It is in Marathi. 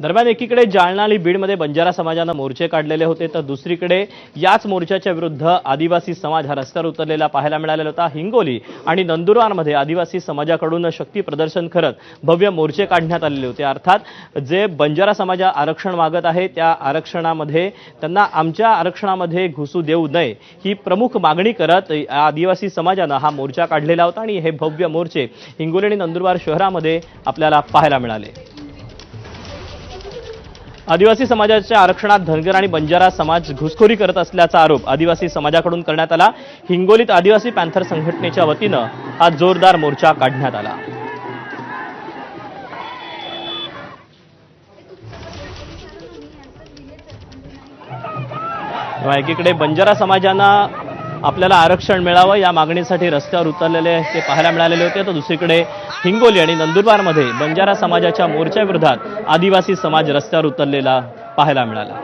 दरम्यान एकीकडे जालना आणि बीडमध्ये बंजारा समाजानं मोर्चे काढलेले होते तर दुसरीकडे याच मोर्चाच्या विरुद्ध आदिवासी समाज हा रस्त्यावर उतरलेला पाहायला मिळालेला होता. हिंगोली आणि नंदुरबारमध्ये आदिवासी समाजाकडून शक्ती प्रदर्शन करत भव्य मोर्चे काढण्यात आलेले होते. अर्थात जे बंजारा समाज आरक्षण मागत आहे त्या आरक्षणामध्ये त्यांना आमच्या आरक्षणामध्ये घुसू देऊ नये ही प्रमुख मागणी करत आदिवासी समाजानं हा मोर्चा काढलेला होता आणि हे भव्य मोर्चे हिंगोली आणि नंदुरबार शहरामध्ये आपल्याला पाहायला मिळाले. आदिवासी समाजाच्या आरक्षणात धनगर आणि बंजारा समाज घुसखोरी करत असल्याचा आरोप आदिवासी समाजाकडून करण्यात आला. हिंगोलीत आदिवासी पॅन्थर संघटनेच्या वतीनं हा जोरदार मोर्चा काढण्यात आला. एकीकडे बंजारा समाजांना आपल्याला आरक्षण मिळावं या मागणीसाठी रस्त्यावर उतरलेले ते पाहायला मिळालेले होते. तर दुसरीकडे हिंगोली आणि नंदुरबारमध्ये बंजारा समाजाच्या मोर्चाविरोधात आदिवासी समाज रस्त्यावर उतरलेला पाहायला मिळाला.